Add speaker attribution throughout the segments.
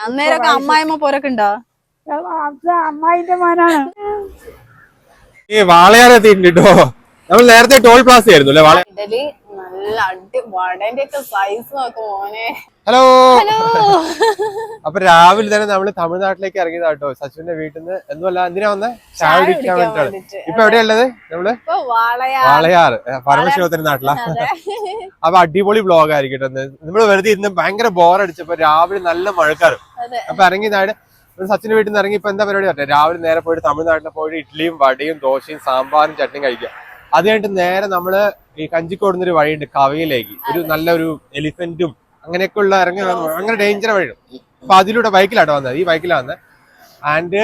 Speaker 1: അന്നേരമൊക്കെ അമ്മായിമ്മ പോരൊക്കെ ഉണ്ടോ
Speaker 2: അത് അമ്മായിന്റെ മോനാണ്.
Speaker 3: ഈ വാളയാർ എത്തിയിട്ടുണ്ട് കേട്ടോ നമ്മൾ നേരത്തെ ടോൾ പ്ലാസ ആയിരുന്നു അല്ലെ? വാള
Speaker 1: ഇഡലി നല്ല അടി വടന്റെ ഒക്കെ സൈസ് നോക്കും മോനെ.
Speaker 3: ഹലോ
Speaker 1: ഹലോ
Speaker 3: അപ്പൊ രാവിലെ തന്നെ നമ്മൾ തമിഴ്നാട്ടിലേക്ക് ഇറങ്ങിയതാ കേട്ടോ സച്ചുവിന്റെ വീട്ടിൽ നിന്ന് എന്തുമല്ല എന്തിനാ വന്നേ? ചായ കുടിക്കാൻ വേണ്ടിട്ടാണ്.
Speaker 1: വേണ്ടിട്ട്.
Speaker 3: ഇപ്പൊ എവിടെയുള്ളത്
Speaker 1: നമ്മൾ?
Speaker 3: വാളയാർ. പരമശിവത്തിന്റെ നാട്ടിലാ. അപ്പൊ അടിപൊളി ബ്ലോഗ് ആയിരിക്കട്ടെ നമ്മൾ വെറുതെ ഇരുന്ന് ഭയങ്കര ബോർ അടിച്ചപ്പോ രാവിലെ നല്ല മഴക്കാറും. അപ്പൊ ഇറങ്ങി നാട് സച്ചിന്റെ വീട്ടിൽ നിന്ന് ഇറങ്ങി ഇപ്പൊ എന്താ പരിപാടി പറഞ്ഞേ രാവിലെ നേരെ പോയിട്ട് തമിഴ്നാട്ടിൽ പോയിട്ട് ഇഡ്ഡലിയും വടയും ദോശയും സാമ്പാറും ചട്നിയും കഴിക്കാം അത് കഴിഞ്ഞിട്ട് നേരെ നമ്മൾ ഈ കഞ്ചിക്കോടുന്ന ഒരു വഴിയുണ്ട് കവയിലേക്ക്. ഒരു നല്ലൊരു എലിഫന്റും അങ്ങനെയൊക്കെ ഉള്ള ഇറങ്ങി അങ്ങനെ ഡേഞ്ചർ വഴി അപ്പൊ അതിലൂടെ ബൈക്കിലാട്ടോ വന്നത് ഈ ബൈക്കിലാണ് വന്നത്. ആൻഡ്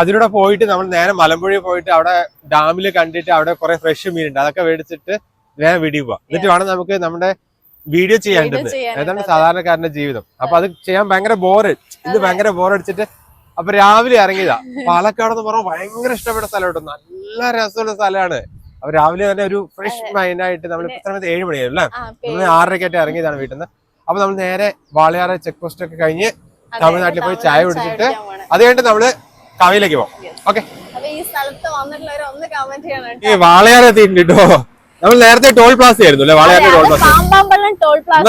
Speaker 3: അതിലൂടെ പോയിട്ട് നമ്മൾ നേരെ മലമ്പുഴ പോയിട്ട് അവിടെ ഡാമിൽ കണ്ടിട്ട് അവിടെ കുറെ ഫ്രഷ് മീനുണ്ട് അതൊക്കെ മേടിച്ചിട്ട് വേഗം വീഡിയോ പോവാം. എന്നിട്ട് വേണം നമുക്ക് നമ്മുടെ വീഡിയോ ചെയ്യാണ്ടത്
Speaker 1: ചെയ്യാനായിട്ട്
Speaker 3: ഏതാണ് സാധാരണക്കാരന്റെ ജീവിതം. അപ്പൊ അത് ചെയ്യാൻ ഭയങ്കര ബോറ് ഇത് ഭയങ്കര ബോറടിച്ചിട്ട് അപ്പൊ രാവിലെ ഇറങ്ങിയതാ. പാലക്കാട് എന്ന് പറഞ്ഞാൽ ഭയങ്കര ഇഷ്ടപ്പെട്ട സ്ഥലം കേട്ടോ. നല്ല രസമുള്ള സ്ഥലമാണ്. അപ്പൊ രാവിലെ തന്നെ ഒരു ഫ്രഷ് മൈൻഡ് ആയിട്ട് നമ്മൾ ഇപ്പൊ ഏഴ് മണിയായിരുന്നു അല്ലേ?
Speaker 1: ആറരക്കായിട്ട്
Speaker 3: നമ്മൾ ആറരയ്ക്കായിട്ട് ഇറങ്ങിയതാണ് വീട്ടിൽ നിന്ന് അപ്പൊ നമ്മൾ നേരെ വാളയാറ് ചെക്ക് പോസ്റ്റ് ഒക്കെ കഴിഞ്ഞ് തമിഴ്നാട്ടിൽ പോയി ചായ കുടിച്ചിട്ട്. അത് കഴിഞ്ഞിട്ട് നമ്മൾ കവയിലേക്ക് പോകും ഓക്കെ
Speaker 1: ഈ
Speaker 3: വാളയാർ എത്തിയിട്ടുണ്ട് കേട്ടോ നമ്മൾ നേരത്തെ ടോൾ പ്ലാസ ആയിരുന്നു അല്ലെ? വാളയാറിന്റെ ടോൾ പ്ലാസ.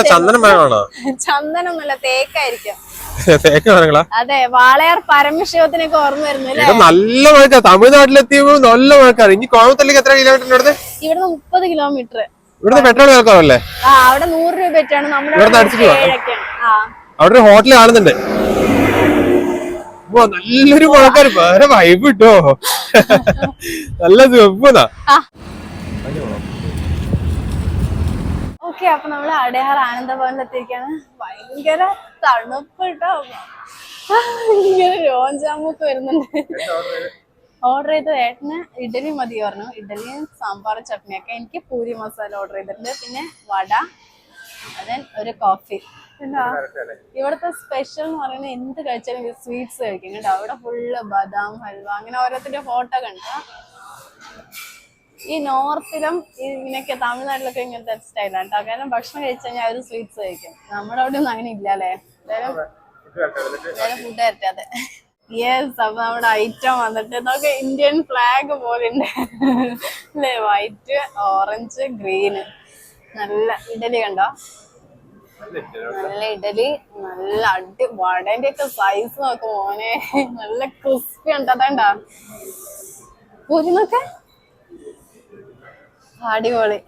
Speaker 3: ചന്ദനം മരമാണോ
Speaker 1: ചന്ദനമൊന്നുമല്ല തേക്കായിരിക്കും. അതെ വാളയാർ പരമശിവത്തിനൊക്കെ ഓർമ്മ വരുന്നു
Speaker 3: നല്ല മഴക്കാ തമിഴ്നാട്ടിലെത്തിയപ്പോ നല്ല മഴക്കാറ് ഇനി കോയമ്പത്തൂരിലേക്ക് എത്ര കിലോമീറ്റർ ഇവിടുന്ന്?
Speaker 1: ഇവിടുന്ന് മുപ്പത് കിലോമീറ്റർ
Speaker 3: ഇവിടുന്ന് പെട്രോൾ വിലക്കാറല്ലേ
Speaker 1: ആ അവിടെ നൂറ് രൂപ വെച്ചാണ് നമ്മുടെ അവിടെ
Speaker 3: ഒരു ഹോട്ടൽ കാണുന്നുണ്ട്. നല്ലൊരു മഴക്കാര് വേറെ വൈബ് കിട്ടോ നല്ല സുഖന്നാ
Speaker 1: ഓക്കെ അപ്പൊ നമ്മൾ അടയാർ ആനന്ദഭവനിൽ എത്തിയിരിക്കാണ് ഭയങ്കര തണുപ്പ് കേട്ടോ ഇങ്ങനെ രോഞ്ചാമൊക്കെ വരുന്നുണ്ട്. ഓർഡർ ചെയ്ത ഏട്ടന് ഇഡലി മതി പറഞ്ഞു. ഇഡലിയും സാമ്പാറും ചട്നിയൊക്കെ. എനിക്ക് പൂരി മസാല ഓർഡർ ചെയ്തിട്ടുണ്ട്. പിന്നെ വട അതെ ഒരു കോഫി എന്താ? ഇവിടുത്തെ സ്പെഷ്യൽ എന്ന് പറയുന്നത് എന്ത് കഴിച്ചാലും സ്വീറ്റ്സ് കഴിക്കും. കേട്ടോ. അവിടെ ഫുള്ള് ബദാം ഹൽവ അങ്ങനെ ഓരോരുത്തരുടെ ഫോട്ടോ കണ്ട ഈ നോർത്തിലും ഇങ്ങനെയൊക്കെ തമിഴ്നാട്ടിലൊക്കെ ഇങ്ങനത്തെ സ്റ്റൈലാണ് കേട്ടോ കാരണം ഭക്ഷണം കഴിച്ചു കഴിഞ്ഞാൽ അവർ സ്വീറ്റ്സ് കഴിക്കും. നമ്മുടെ അവിടെ ഒന്നും അങ്ങനെ ഇല്ല അല്ലേ ഫുഡ് തരട്ടെ അതെ. യെസ് അപ്പൊ നമ്മുടെ ഐറ്റം വന്നിട്ട് നമുക്ക് ഇന്ത്യൻ ഫ്ലാഗ് പോലെ ഉണ്ട് അല്ലേ? വൈറ്റ് ഓറഞ്ച് ഗ്രീന് നല്ല ഇഡലി കണ്ടോ? നല്ല ഇഡലി നല്ല അടി വടന്റെ ഒക്കെ സൈസ് നോക്കും മോനെ. നല്ല ക്രിസ്പി ഉണ്ട്? അതേണ്ട? പൂരി നോക്കെ അടിപൊളി.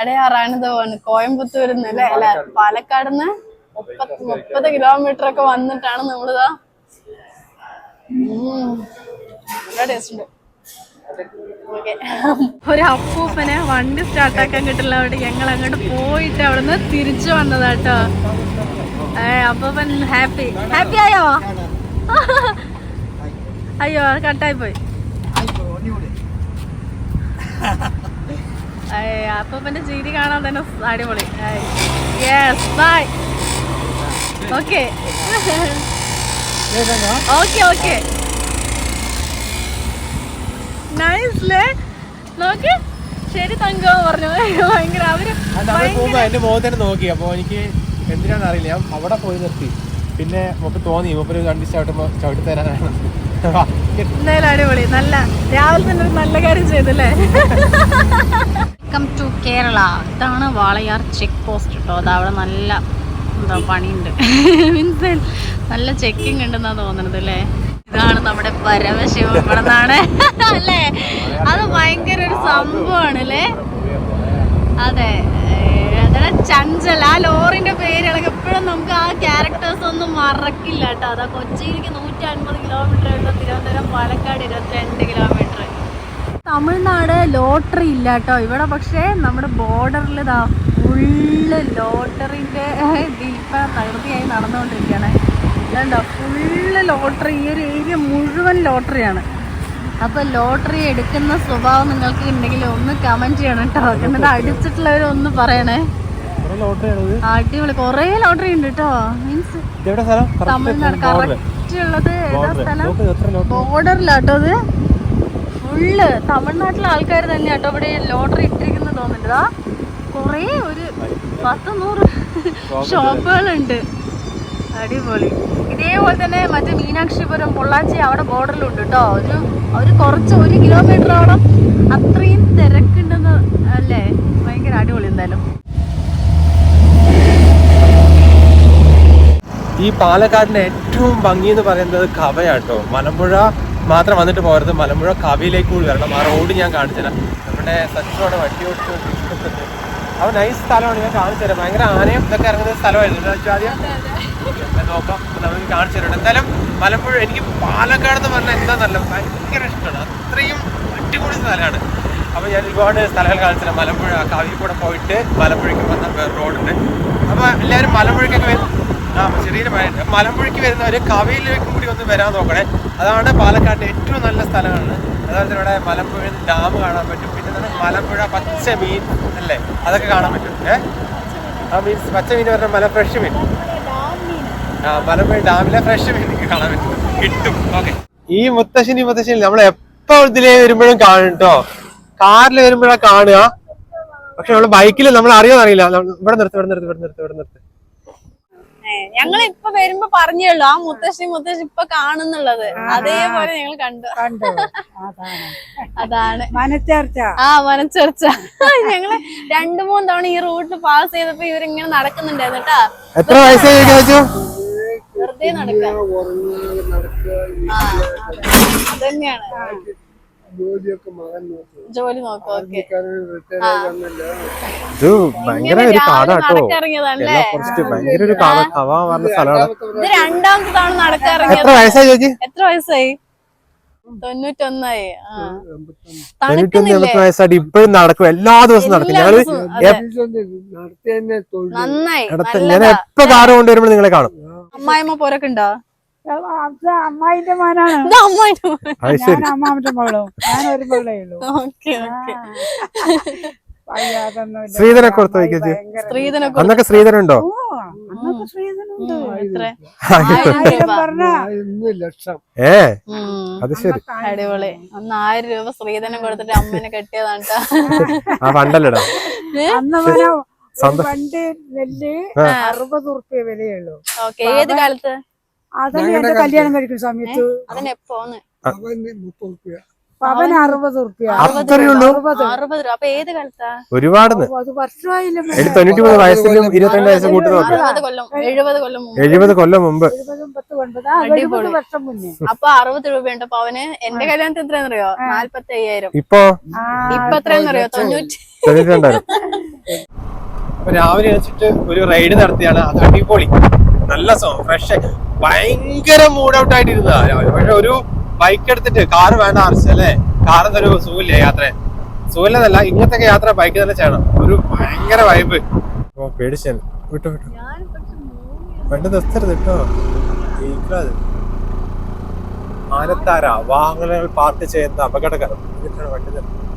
Speaker 1: അടയാറാണ് തോന്നുന്നു കോയമ്പത്തൂരിന്ന് അല്ലേ? അല്ല പാലക്കാടുന്ന് മുപ്പത് മുപ്പത് കിലോമീറ്റർ ഒക്കെ വന്നിട്ടാണ് നമ്മളിതാ. നല്ല ടേസ്റ്റ് ഉണ്ട്. ഓക്കെ. ഒരു അപ്പൂപ്പനെ വണ്ടി സ്റ്റാർട്ടാക്കാൻ കിട്ടില്ല അവിടെ. ഞങ്ങൾ അങ്ങോട്ട് പോയിട്ട് അവിടുന്ന് തിരിച്ചു വന്നതാട്ടോ. ഏ അപ്പൂപ്പൻ ഹാപ്പി ഹാപ്പി ആയോ? അയ്യോ കട്ടായി പോയി. അപ്പൂപ്പന്റെ ചിരി കാണാൻ തന്നെ അടിപൊളി. Yes bye okay okay okay nicely നോക്ക്. ശരി തങ്കോ പറഞ്ഞു. ഭയങ്കര
Speaker 3: അവർ എന്റെ മുഖത്തന്നെ നോക്കി. അപ്പൊ എനിക്ക് എന്തിനാണെന്ന് അറിയില്ല. ഞാൻ അവിടെ പോയി നിർത്തി. പിന്നെ നമുക്ക് തോന്നി. മൂപ്പര് കണ്ടി ചവിട്ടുമ്പോ ചവിട്ടി തരാനാണ്.
Speaker 1: എന്തായാലും അടിപൊളി. നല്ല രാവിലെ തന്നെ ഒരു നല്ല കാര്യം ചെയ്തല്ലേ? വെൽക്കം ടു കേരള ഇതാണ് വാളയാർ ചെക്ക് പോസ്റ്റ് കേട്ടോ അത് അവിടെ നല്ല എന്താ പണിയുണ്ട്. മീൻസ് നല്ല ചെക്കിംഗ് ഉണ്ടെന്നാ തോന്നുന്നത് അല്ലേ? ഇതാണ് നമ്മുടെ പരമശിവ ഇവിടെ അല്ലേ? അത് ഭയങ്കര ഒരു സംഭവമാണ് അല്ലേ? അതെ. ഏഹ് ചഞ്ചല ആ ലോറിന്റെ പേരുകളൊക്കെ എപ്പോഴും നമുക്ക് ആ ക്യാരക്ടേഴ്സ് ഒന്നും മറക്കില്ല കേട്ടോ. അതാ കൊച്ചിയിലേക്ക് നൂറ്റി അൻപത് കിലോമീറ്റർ ഉള്ള തിരുവനന്തപുരം പാലക്കാട് ഇരുപത്തിരണ്ട് കിലോമീറ്റർ തമിഴ്നാട് ലോട്ടറി ഇല്ല കേട്ടോ. ഇവിടെ പക്ഷേ നമ്മുടെ ബോർഡറിൽ ഇതാ ഫുള്ള് ലോട്ടറിന്റെ ദീപ തകൃതിയായി നടന്നുകൊണ്ടിരിക്കുകയാണ്. ഇതുണ്ടോ? ഫുള്ള് ലോട്ടറി ഈ ഒരു ഏരിയ മുഴുവൻ ലോട്ടറിയാണ്. അപ്പോൾ ലോട്ടറി എടുക്കുന്ന സ്വഭാവം നിങ്ങൾക്ക് ഉണ്ടെങ്കിൽ ഒന്ന് കമന്റ് ചെയ്യണം കേട്ടോ. എന്നിട്ട് അടിച്ചിട്ടുള്ളവരൊന്ന് പറയണേ. അടിപൊളി. കൊറേ ലോട്ടറി ഉണ്ട് കേട്ടോ മീൻസ് തമിഴ്നാട്. കറക്റ്റ് ഉള്ളത് ഏതാ സ്ഥലം? ബോർഡറിലാട്ടോ അത്. ഫുള്ള് തമിഴ്നാട്ടിലെ ആൾക്കാർ തന്നെ കേട്ടോ ഇവിടെ ലോട്ടറി ഇട്ടിരിക്കുന്നത് തോന്നുന്നുണ്ട്. ആ കൊറേ ഒരു പത്ത് നൂറ് ഷോപ്പുകളുണ്ട്. അടിപൊളി. ഇതേപോലെ തന്നെ മറ്റേ മീനാക്ഷിപുരം പൊള്ളാച്ചി അവിടെ ബോർഡറിലുണ്ട് കേട്ടോ ഒരു ഒരു കുറച്ച് ഒരു കിലോമീറ്ററോളം അത്രയും തിരക്കുണ്ടെന്ന് അല്ലേ? ഭയങ്കര അടിപൊളി എന്തായാലും.
Speaker 3: ഈ പാലക്കാടിന്റെ ഏറ്റവും ഭംഗി എന്ന് പറയുന്നത് കവയാട്ടോ മലമ്പുഴ മാത്രം വന്നിട്ട് പോകരുത് മലമ്പുഴ കവയിലേക്ക് കൂടി വരണം. ആ റോഡ് ഞാൻ കാണിച്ചുതരാം. നമ്മുടെ സച്ചിനോട് വണ്ടി ഓടിച്ച് അവ നൈസ് സ്ഥലമാണ്. ഞാൻ കാണിച്ചു തരാം ഭയങ്കര ആനയും ഇതൊക്കെ ഇറങ്ങുന്ന സ്ഥലമായിരുന്നു. ആദ്യം നോക്കാം. നമുക്ക് കാണിച്ചു തരണം എന്തായാലും മലമ്പുഴ എനിക്ക് പാലക്കാട് എന്ന് പറഞ്ഞാൽ എന്താ നല്ല ഭയങ്കര ഇഷ്ടമാണ്. അത്രയും അടിപൊളി സ്ഥലമാണ്. അപ്പൊ ഞാൻ ഒരുപാട് സ്ഥലങ്ങൾ കാണിച്ചു തരാം മലമ്പുഴ കവിയിൽ കൂടെ പോയിട്ട് മലമ്പുഴയ്ക്ക് വന്ന റോഡുണ്ട്. അപ്പൊ എല്ലാവരും മലമ്പുഴയ്ക്കൊക്കെ വരും മഴയുണ്ട് മലമ്പുഴയ്ക്ക് വരുന്നവര് കവയിലേക്കും കൂടി ഒന്ന് വരാൻ നോക്കണേ. അതാണ് പാലക്കാടിന്റെ ഏറ്റവും നല്ല സ്ഥലമാണ്. അതുപോലെ ഇവിടെ മലമ്പുഴ ഡാം കാണാൻ പറ്റും. പിന്നെ മലമ്പുഴ പച്ച മീൻ അല്ലേ? അതൊക്കെ കാണാൻ പറ്റും. ഏ? ആ മീൻസ് പച്ച മീൻ പറഞ്ഞാൽ മല ഫ്രഷ് മീൻ. ആ മലമ്പുഴ ഡാമിലെ ഫ്രഷ് മീൻ കാണാൻ പറ്റും. കിട്ടും. ഓക്കെ. ഈ മുത്തശ്ശിനി മുത്തശ്ശിനി നമ്മൾ എപ്പോ ഇതിലേ വരുമ്പോഴും കാണും കേട്ടോ. കാറിൽ വരുമ്പോഴാണ് കാണുക. പക്ഷെ നമ്മൾ ബൈക്കിൽ നമ്മൾ അറിയാൻ അറിയില്ല. ഇവിടെ നിർത്ത് ഇവിടെ നിർത്ത് ഇവിടെ നിർത്ത് ഇവിടെ നിർത്ത്.
Speaker 1: ഞങ്ങൾ ഇപ്പൊ വരുമ്പോ പറഞ്ഞുള്ളൂ ആ മുത്തശ്ശി മുത്തശ്ശി ഇപ്പൊ കാണുന്നുള്ളത്. അതേപോലെ ഞങ്ങൾ കണ്ടു.
Speaker 2: കണ്ടു. അതാണ്.
Speaker 1: അതാണ്.
Speaker 2: മനച്ചേർച്ച.
Speaker 1: ആ മനച്ചർച്ച. ഞങ്ങൾ രണ്ടു മൂന്ന് തവണ ഈ റൂട്ട് പാസ് ചെയ്തപ്പോ ഇവരിങ്ങനെ നടക്കുന്നുണ്ടായിരുന്നു കേട്ടാ.
Speaker 3: എത്ര വയസ്സായി
Speaker 1: വെറുതെ നടക്കാം. ആ, അതന്നെയാണ് ജോലി നോക്കും ഓക്കെ.
Speaker 3: ഇത് ഭയങ്കര ഒരു കാടാട്ടോ
Speaker 1: നടക്കിറങ്ങിയതാണല്ലേ
Speaker 3: കുറച്ച് ഭയങ്കര ഒരു കാട കവ പറഞ്ഞ സ്ഥലമാണ്.
Speaker 1: ഇത് രണ്ടാമത്തെ തവണ
Speaker 3: എത്ര വയസ്സായി ചേച്ചി?
Speaker 1: എത്ര വയസ്സായി? തൊണ്ണൂറ്റൊന്നായി. ആ.
Speaker 3: തൊണ്ണൂറ്റൊന്ന്
Speaker 1: തണുക്കുന്നില്ലേ?
Speaker 3: എൺപത്തി വയസ്സായിട്ട് ഇപ്പോഴും നടക്കും. എല്ലാ ദിവസവും നടക്കും.
Speaker 1: ഞങ്ങൾ നന്നായി.
Speaker 3: ഇടത്ത് ഞാൻ എപ്പോ കാറ് കൊണ്ടുവരുമ്പോൾ നിങ്ങളെ കാണും?
Speaker 1: അമ്മായിമ്മ പോരൊക്കെ ഉണ്ടോ?
Speaker 2: അമ്മായിന്റെ മോനാണ് ഞാൻ മകളും. ഞാൻ ഒരു പിള്ളേ ഉള്ളൂ.
Speaker 3: കൊടുത്ത് ചേച്ചി. അന്നൊക്കെ
Speaker 2: പറഞ്ഞാ.
Speaker 3: ഏ? അത് ശരി.
Speaker 1: അടിപൊളി. അന്ന് ആയിരം രൂപ സ്ത്രീധനം കൊടുത്തിട്ട് അമ്മനെ കെട്ടിയതാണ് ട്ടാ.
Speaker 3: ആ പണ്ടല്ലടാ.
Speaker 2: വണ്ടി നെല്ല് അറുപത് ഉറുപ്പ്യ വിലയുള്ളൂ.
Speaker 1: ഓക്കെ ഏത് കാലത്ത്?
Speaker 2: അതന്നെ എന്റെ കല്യാണം കഴിക്കുന്ന സമയത്ത്? പവൻ അറുപത്
Speaker 3: മൂന്ന് വയസ്സിലും ഇരുപത്തിരണ്ട് വയസ്സ്
Speaker 1: എഴുപത് കൊല്ലം മുമ്പ്.
Speaker 2: വർഷം മുന്നേ.
Speaker 1: അപ്പൊ അറുപത് രൂപയുണ്ട് അപ്പൊ അവന് എന്റെ കല്യാണത്തിന് എത്രയാണെന്നറിയോ? നാല്പത്തി അയ്യായിരം
Speaker 3: ഇപ്പൊ?
Speaker 1: ഇപ്പൊ എത്രയാണെന്നറിയോ തൊണ്ണൂറ്റി
Speaker 3: തൊണ്ണൂറ്റി രണ്ടായിരം രാവിലെ അടിച്ചിട്ട് ഒരു റൈഡ് നടത്തിയാണ്. അത് അടിപൊളി. നല്ല ഫ്രഷ് ഭയങ്കര മൂഡ് ഔട്ട് ആയിട്ടിരുന്നതാ. രാവിലെ പക്ഷെ ഒരു ബൈക്ക് എടുത്തിട്ട് കാറ് വേണ്ട ആവശ്യം അല്ലേ? കാർ എന്തൊരു സുഖമില്ല യാത്ര? സുഖമില്ലെന്നല്ല ഇങ്ങനത്തെ യാത്ര ബൈക്ക് തന്നെ ചെയ്യണം. ഒരു ഭയങ്കര വൈബ് വിട്ടോ വിട്ടോ. വണ്ടി നിർത്തരുത് കേട്ടോ ജയിക്കാതെ. ആനത്താര വാഹനങ്ങൾ പാർക്ക് ചെയ്യുന്ന അപകടകരം. എന്നിട്ടാണ് വണ്ടി നിർത്തുന്നത്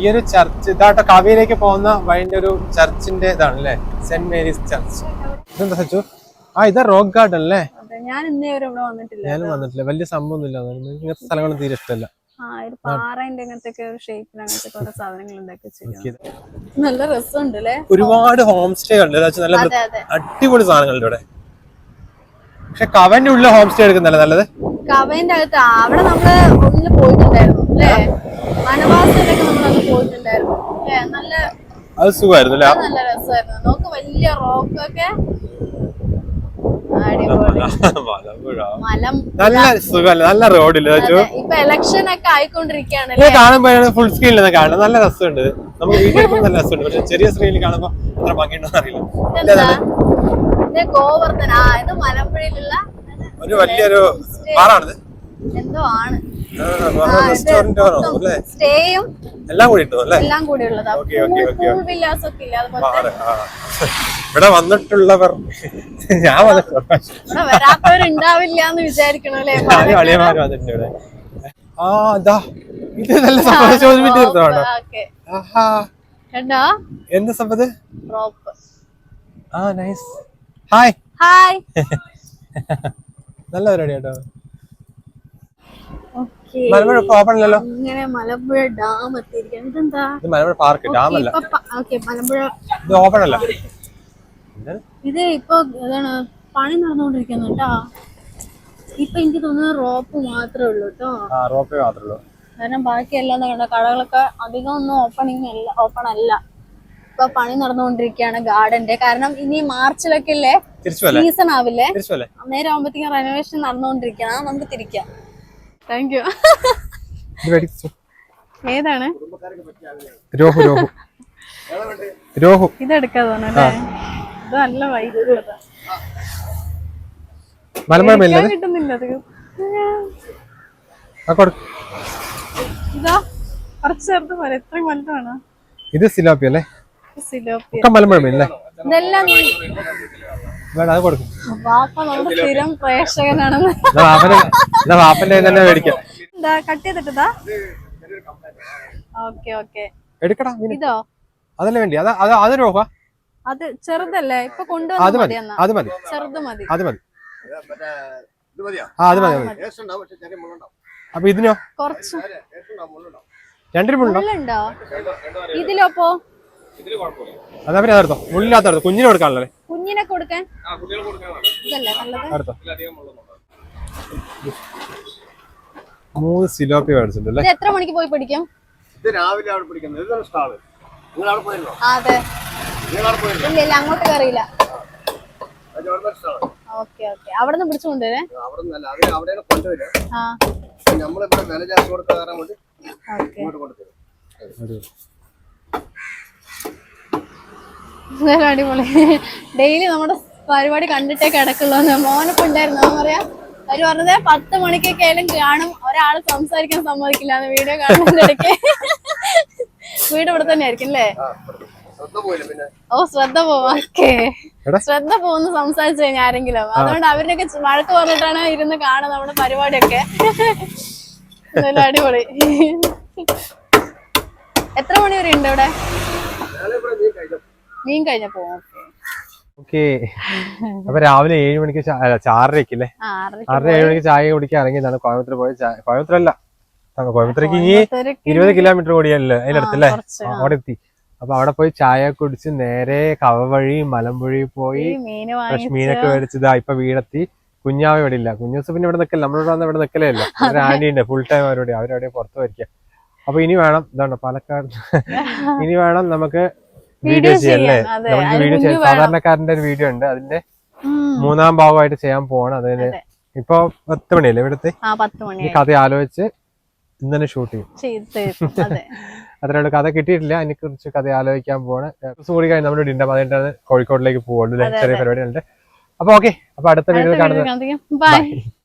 Speaker 3: ഈ ഒരു ചർച്ച് ഇതാട്ടോ കവിയിലേക്ക് പോകുന്ന വഴിന്റെ ഒരു ചർച്ചിന്റെ ഇതാണ് അല്ലേ സെന്റ് മേരീസ് ചർച്ച്. ഇതെന്താ സച്ചു? ആ ഇതാ റോക്ക് ഗാർഡൻ അല്ലേ?
Speaker 1: ഞാൻ ഇന്നേ വരെ ഇവിടെ വന്നിട്ടില്ല.
Speaker 3: ഞാനും വന്നിട്ടില്ല. വലിയ അതുകൊണ്ട് എനിക്ക് ഇങ്ങനത്തെ സ്ഥലങ്ങളും തീരെ ഇഷ്ടമല്ല.
Speaker 1: നല്ല രസമുണ്ട്
Speaker 3: ഒരുപാട് ഹോം സ്റ്റേ ഉണ്ട്. നല്ല അടിപൊളി സാധനങ്ങളുണ്ട് ഇവിടെ. പക്ഷെ കവന്റെ ഉള്ളിൽ ഹോം സ്റ്റേ എടുക്കുന്നല്ലേ നല്ലത്?
Speaker 1: കവന്റെ അകത്ത് അവിടെ നമ്മൾ ഒന്നിൽ പോയിട്ടുണ്ടായിരുന്നു അല്ലേ? വനവാസത്തിലൊക്കെ നമ്മൾ പോയിട്ടുണ്ടായിരുന്നു. നല്ല
Speaker 3: അത് സുഖമായിരുന്നു
Speaker 1: നല്ല രസമായിരുന്നു. നോക്ക് വലിയ റോക്കൊക്കെ
Speaker 3: നല്ല സുഖമല്ലേ? നല്ല റോഡില്ല
Speaker 1: ഇപ്പൊ ഇലക്ഷൻ ഒക്കെ ആയിക്കൊണ്ടിരിക്കുകയാണ്
Speaker 3: കാണുമ്പോഴാണ് ഫുൾ സ്ക്രീനിൽ കാണുന്നത്. നല്ല രസമുണ്ട്. നമുക്ക് വീഡിയോ നല്ല രസമുണ്ട്. പക്ഷെ ചെറിയ സ്ക്രീനിൽ കാണുമ്പോ അത്ര ഭംഗിയുണ്ടോ അറിയില്ല.
Speaker 1: ഗോവർദ്ധന ഇത് മലമ്പുഴയിലുള്ള
Speaker 3: ഒരു വലിയൊരു ബാറാണിത്
Speaker 1: എന്തോ ആണ്. സ്റ്റേയും
Speaker 3: എല്ലാം കൂടി
Speaker 1: എല്ലാം കൂടി
Speaker 3: ഇവിടെ വന്നിട്ടുള്ളവർ ഞാൻ
Speaker 1: വരാത്തവരുണ്ടാവില്ല എന്ന് വിചാരിക്കണം അല്ലേ?
Speaker 3: ആ അതാ ഇത് നല്ല സംഭവം ചോദിച്ചിട്ട് എടുത്തതാണോ ആഹാ. എന്ത് സംഭവത് ആ നൈസ് ഹായ്
Speaker 1: ഹായ്
Speaker 3: നല്ല പരിപാടി കേട്ടോ. മലമ്പുഴ ഓപ്പൺ അല്ലല്ലോ
Speaker 1: ഇങ്ങനെ മലമ്പുഴ ഡാം എത്തിയിരിക്കുകയാണ്. ഇതെന്താ?
Speaker 3: ഇത് മലമ്പുഴ പാർക്ക് ഡാം അല്ല
Speaker 1: ഓക്കെ മലമ്പുഴ
Speaker 3: ഇത് ഓപ്പൺ അല്ല?
Speaker 1: ഇത് ഇപ്പൊ ഇതാണ് പണി നടന്നുകൊണ്ടിരിക്കുന്നു കേട്ടോ. ഇപ്പൊ എനിക്ക് തോന്നുന്നത് റോപ്പ് മാത്രമേ ഉള്ളൂ കേട്ടോ.
Speaker 3: റോപ്പേ മാത്രമേ ഉള്ളൂ.
Speaker 1: കാരണം ബാക്കി എല്ലാം കണ്ടോ കടകളൊക്കെ അധികം ഒന്നും ഓപ്പണിങ് അല്ല ഓപ്പൺ അല്ല. ഇപ്പൊ പണി നടന്നുകൊണ്ടിരിക്കുകയാണ് ഗാർഡന്റെ. കാരണം ഇനി മാർച്ചിലൊക്കെ അല്ലേ സീസൺ ആവില്ലേ? അന്നേരം ആകുമ്പോഴത്തേക്കും റെനോവേഷൻ നടന്നുകൊണ്ടിരിക്കണം നമുക്ക് തിരിക്കാം. Thank you. ഏതാണ്?
Speaker 3: രോഹു രോഹു. രോഹു.
Speaker 1: ഇതെടുക്കാ ഇത് നല്ല വൈദ്യുത കിട്ടുന്നില്ല അത്.
Speaker 3: ആ കൊടുക്ക്
Speaker 1: ഇതാ. കുറച്ച് ചേർത്ത് പോലെ എത്രയും വലുതാണ്.
Speaker 3: ഇത് സിലോപ്പി അല്ലേ?
Speaker 1: സിലോപ്പി
Speaker 3: ഒക്കെ മലമ്പുഴ മീനല്ലേ
Speaker 1: ഇതെല്ലാം നീ
Speaker 3: വേണ്ട അത് കൊടുക്കും.
Speaker 1: വാപ്പ നമ്മുടെ സ്ഥിരം പ്രേക്ഷകനാണെന്ന്.
Speaker 3: എന്നാ വാപ്പന്റെ എന്നാ വാപ്പന്റെ കയ്യിൽ തന്നെ മേടിക്കാം.
Speaker 1: എന്താ കട്ട് ചെയ്തിട്ടതാ? Okay okay.
Speaker 3: എടുക്കടാ
Speaker 1: ഇതോ?
Speaker 3: അതല്ലേ വേണ്ടി. അത് അത് അത്
Speaker 1: അത് ചെറുതല്ലേ? ഇപ്പൊ കൊണ്ടുവന്നു
Speaker 3: അത് മതി
Speaker 1: ചെറുത് മതി.
Speaker 3: അത് മതി. ആ അത് മതി അപ്പൊ ഇതിനോ?
Speaker 1: കുറച്ച്. മുള്ളുണ്ടോ? ഇതിലോ
Speaker 3: അതാ പിന്നെ അതെടുത്തോ. മുള്ളില്ലാത്തടുത്തോ കുഞ്ഞിന് കൊടുക്കാണല്ലേ
Speaker 1: കുഞ്ഞിനെ കൊടുക്കാൻ? ഇതല്ലേ നല്ലത്.
Speaker 3: അടുത്തോ. മൂന്ന് സിലോപ്പി മേടിച്ചിട്ടുണ്ട് അല്ലേ?
Speaker 1: ഇത് എത്ര മണിക്ക് പോയി പിടിക്കും?
Speaker 4: ഇത് രാവിലെ അവിടെ പിടിക്കുന്നത്. ഇതാണ് സ്റ്റാൾ. നിങ്ങൾ അവിടെ പോയിരുന്നോ?
Speaker 1: ആ, അതെ.
Speaker 4: നിങ്ങൾ അവിടെ പോയിരുന്നോ?
Speaker 1: ഇല്ല ഇല്ല അങ്ങോട്ട് കയറിയില്ല.
Speaker 4: അത് അവിടെ സ്റ്റാൾ.
Speaker 1: Okay okay. അവിടെ നിന്ന് പിടിച്ചു കൊണ്ടുവരേ
Speaker 4: അവിടെ നിന്നല്ല അതിന് അവിടെയാണ് കൊണ്ടുവരിക.
Speaker 1: ആ.
Speaker 4: നമ്മളിവിടെ വില ജാസ്തി കൊടുത്ത കാരണം കൊണ്ട്
Speaker 1: ഓക്കെ.
Speaker 4: ഇങ്ങോട്ട് കൊണ്ടുതരും
Speaker 1: ഇതൊരു അടിപൊളി. ഡെയിലി നമ്മുടെ പരിപാടി കണ്ടിട്ടേ കിടക്കുള്ളൂ. മോനൊക്കെ ഉണ്ടായിരുന്നു? എന്ന് പറയാ? അവർ പറഞ്ഞത് പത്ത് മണിക്കൊക്കെ ആയാലും കാണും. ഒരാൾ സംസാരിക്കാൻ സമ്മതിക്കില്ല വീഡിയോ കാണുന്നതിന്റെ ഇടയ്ക്ക് വീട് ഇവിടെ തന്നെ ആയിരിക്കും അല്ലേ? ഓ ശ്രദ്ധ പോവാ. ശ്രദ്ധ പോകുന്ന സംസാരിച്ചു കഴിഞ്ഞാൽ ആരെങ്കിലും. അതുകൊണ്ട് അവരിനൊക്കെ ചു- വഴക്ക് പറഞ്ഞിട്ടാണ് ഇരുന്ന് കാണുന്നത് നമ്മുടെ പരിപാടിയൊക്കെ. നല്ല അടിപൊളി. എത്ര മണി വരെ ഉണ്ട് ഇവിടെ? മീൻ കഴിഞ്ഞപ്പോ ഓക്കെ
Speaker 3: ഓക്കെ. അപ്പൊ രാവിലെ ഏഴ് മണിക്ക് ആറരയ്ക്ക് അല്ലേ ആറര ഏഴ് മണിക്ക് ചായ കുടിക്കാൻ ഇറങ്ങിയതാണ്. കോയമ്പത്തൂർ പോയ കോയമ്പത്തൂർ അല്ല കോയമ്പത്തൂർക്ക് ഇനി ഇരുപത് കിലോമീറ്റർ കൂടിയല്ലേ ആ, അവിടെ എത്തി. അപ്പൊ അവിടെ പോയി ചായ കുടിച്ച് നേരെ കവ വഴി മലമ്പുഴി പോയി ഫ്രഷ് മീനൊക്കെ മേടിച്ചതാ ഇപ്പൊ വീടെത്തി. കുഞ്ഞാവ് ഇവിടെ ഇല്ല. കുഞ്ഞൂസ് പിന്നെ ഇവിടെ നിൽക്കല്ല നമ്മളിവിടെ വന്ന് ഇവിടെ നിൽക്കലേ ഇല്ല. ഒരു ആന്റി ഉണ്ട് ഫുൾ ടൈം അവരോട് അവരവിടെ പുറത്ത് വരിക അപ്പൊ ഇനി വേണം ഇതാണ് പാലക്കാട്. ഇനി വേണം നമുക്ക് വീഡിയോ ചെയ്യല്ലേ. നമുക്ക് വീഡിയോ ചെയ്യാം. സാധാരണക്കാരന്റെ ഒരു വീഡിയോ ഉണ്ട്. അതിന്റെ മൂന്നാം ഭാഗമായിട്ട് ചെയ്യാൻ പോവാണ്. അതിന് ഇപ്പൊ പത്ത് മണിയല്ലേ ഇവിടുത്തെ? ഈ കഥ ആലോചിച്ച് ഇന്ന് തന്നെ ഷൂട്ട് ചെയ്യും.
Speaker 1: ചെയ്ത് തരും. അതെ.
Speaker 3: അതിനോട് കഥ കിട്ടിയിട്ടില്ല. അതിനെ കുറിച്ച് കഥ ആലോചിക്കാൻ പോവാണ്. കുറച്ച് കൂടി കഴിഞ്ഞ് നമ്മുടെ ഡിന്റെ അതിന്റെ കോഴിക്കോട്ടിലേക്ക് പോകുള്ളൂ ചെറിയ
Speaker 1: പരിപാടി
Speaker 3: പരിപാടികളുണ്ട്. അപ്പൊ ഓക്കെ അപ്പൊ അടുത്ത വീഡിയോ കാണുന്നത്.